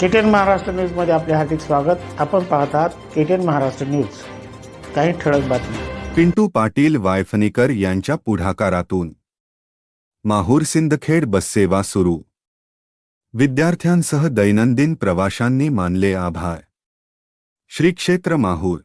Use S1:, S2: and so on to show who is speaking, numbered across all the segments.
S1: केटेन महाराष्ट्र न्यूजमध्ये आपले हार्दिक स्वागत. आपण पाहत आहात महाराष्ट्र न्यूज. काही ठळक बातमी
S2: पिंटू पाटील वायफणीकर यांच्या पुढाकारातून. माहूर सिंदखेड बससेवा सुरू. विद्यार्थ्यांसह दैनंदिन प्रवाशांनी मानले आभार. श्री क्षेत्र माहूर.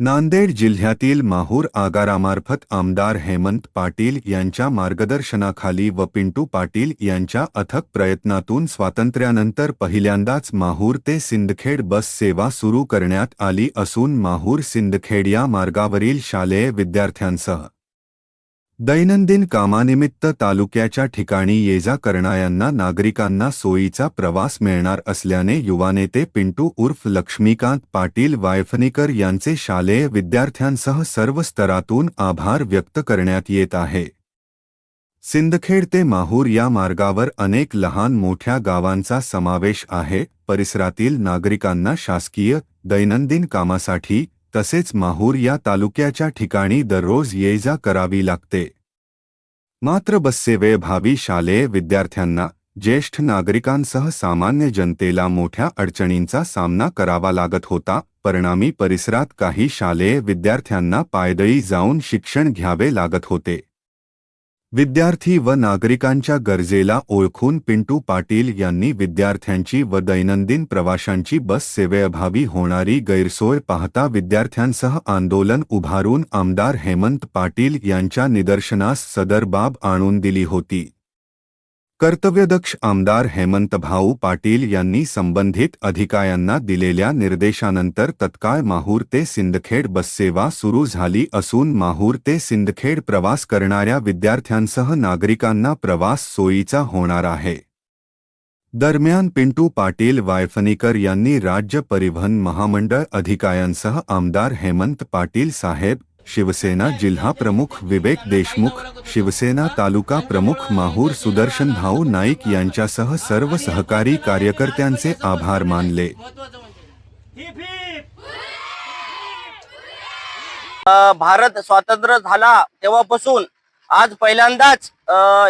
S2: नांदेड जिल्ह्यातील माहूर आगारामार्फत आमदार हेमंत पाटील यांच्या मार्गदर्शनाखाली व पिंटू पाटील यांच्या अथक प्रयत्नातून स्वातंत्र्यानंतर पहिल्यांदाच माहूर ते सिंदखेड बस सेवा सुरू करण्यात आली असून माहूर सिंदखेड या मार्गावरील शालेय विद्यार्थ्यांसह दैनंदिन कामानिमित्त तालुक्याच्या ठिकाणी ये जा करणाऱ्यांना नागरिकांना सोयीचा प्रवास मिळणार असल्याने युवानेते पिंटू उर्फ लक्ष्मीकांत पाटील वायफनीकर यांचे शालेय विद्यार्थ्यांसह सर्व स्तरातून आभार व्यक्त करण्यात येत आहे. सिंदखेड ते माहूर या मार्गावर अनेक लहान मोठ्या गावांचा समावेश आहे. परिसरातील नागरिकांना शासकीय दैनंदिन कामासाठी तसेच माहूर या तालुक्याच्या ठिकाणी दररोज ये जा करावी लागते. मात्र बससेवेभावी शालेय विद्यार्थ्यांना ज्येष्ठ नागरिकांसह सामान्य जनतेला मोठ्या अडचणींचा सामना करावा लागत होता परिणामी परिसरात काही शालेय विद्यार्थ्यांना पायदळी जाऊन शिक्षण घ्यावे लागत होते. विद्यार्थी व नागरिकांच्या गरजेला ओळखून पिंटू पाटील यांनी विद्यार्थ्यांची व दैनंदिन प्रवाशांची बस सेवेअभावी होणारी गैरसोय पाहता विद्यार्थ्यांसह आंदोलन उभारून आमदार हेमंत पाटील यांच्या निदर्शनास सदर बाब आणून दिली होती. कर्तव्यदक्ष आमदार हेमंतभाऊ पाटील यांनी संबंधित अधिकाऱ्यांना दिलेल्या निर्देशानंतर तत्काळ माहूर ते सिंदखेड बससेवा सुरू झाली असून माहूर ते सिंदखेड प्रवास करणाऱ्या विद्यार्थ्यांसह नागरिकांना प्रवास सोयीचा होणार आहे. दरम्यान पिंटू पाटील वायफनीकर यांनी राज्य परिवहन महामंडळ अधिकाऱ्यांसह आमदार हेमंत पाटील साहेब शिवसेना जिल्हा प्रमुख विवेक देशमुख शिवसेना तालुका प्रमुख माहूर सुदर्शन भाऊ नाईक यांच्यासह सर्व सहकारी कार्यकर्त्यांचे आभार मानले.
S3: भारत स्वातंत्र्य झाला तेव्हापासून आज पहिल्यांदाच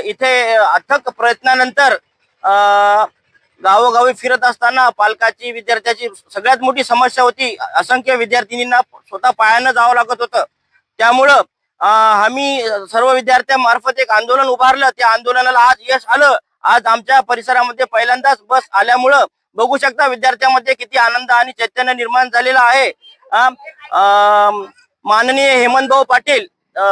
S3: इथे अथक प्रयत्नानंतर गावोगावी फिरत असताना पालकाची विद्यार्थ्याची सगळ्यात मोठी समस्या होती. असंख्य विद्यार्थिनींना स्वतः पायानं जावं लागत होतं. त्यामुळं आम्ही सर्व विद्यार्थ्यांमार्फत एक आंदोलन उभारलं. त्या आंदोलनाला आज यश आलं. आज आमच्या परिसरामध्ये पहिल्यांदाच बस आल्यामुळं बघू शकता विद्यार्थ्यांमध्ये किती आनंद आणि चैतन्य निर्माण झालेला आहे. माननीय हेमंत माननीय हेमंतभाऊ पाटील अ,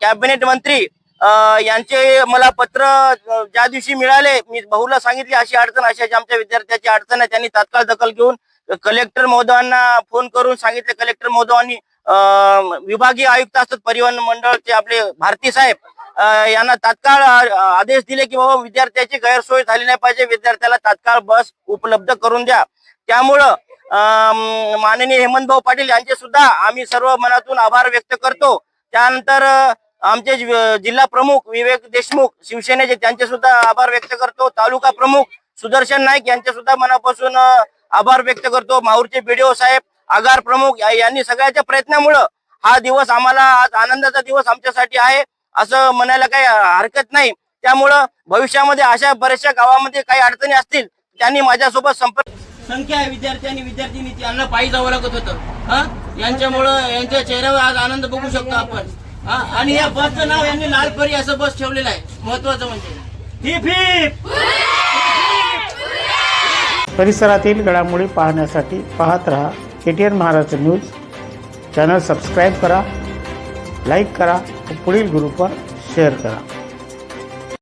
S3: कॅबिनेट मंत्री अ, यांचे मला पत्र ज्या दिवशी मिळाले मी भाऊला सांगितले अशी अडचण अशी अशी आमच्या विद्यार्थ्याची अडचण आहे. त्यांनी तात्काळ दखल घेऊन कलेक्टर महोदयांना फोन करून सांगितले. कलेक्टर महोदयांनी विभागीय आयुक्त असतात परिवहन मंडळचे आपले भारती साहेब यांना तात्काळ आदेश दिले की बाबा विद्यार्थ्याची गैरसोय झाली नाही पाहिजे विद्यार्थ्याला तात्काळ बस उपलब्ध करून द्या. त्यामुळं माननीय हेमंतभाऊ पाटील यांचे सुद्धा आम्ही सर्व मनातून आभार व्यक्त करतो. त्यानंतर आमचे जिल्हा प्रमुख विवेक देशमुख शिवसेनेचे त्यांचे सुद्धा आभार व्यक्त करतो. तालुका प्रमुख सुदर्शन नाईक यांचे सुद्धा मनापासून आभार व्यक्त करतो. माहूरचे बीडीओ साहेब आगार प्रमुख यांनी सगळ्याच्या प्रयत्नामुळं हा दिवस आम्हाला आज आनंदाचा दिवस आमच्यासाठी आहे असं म्हणायला काही हरकत नाही. त्यामुळं भविष्यामध्ये अशा बऱ्याचशा गावामध्ये काही अडचणी असतील त्यांनी माझ्यासोबत संपर्क संख्या आहे विद्यार्थी आणि विद्यार्थिनी यांना पायी जावं लागत होतं. हा? यांच्यामुळं यांच्या चेहऱ्यावर आज आनंद बघू शकतो आपण. हा? आणि या बसचं नाव यांनी लाल परी असं बस ठेवलेलं आहे. महत्वाचं म्हणजे.
S1: परिसरातील घडामोडी पाहण्यासाठी पाहत रहा. KTN Maharashtra news. Channel subscribe करा लाईक करा व पुढील ग्रुपवर शेअर करा.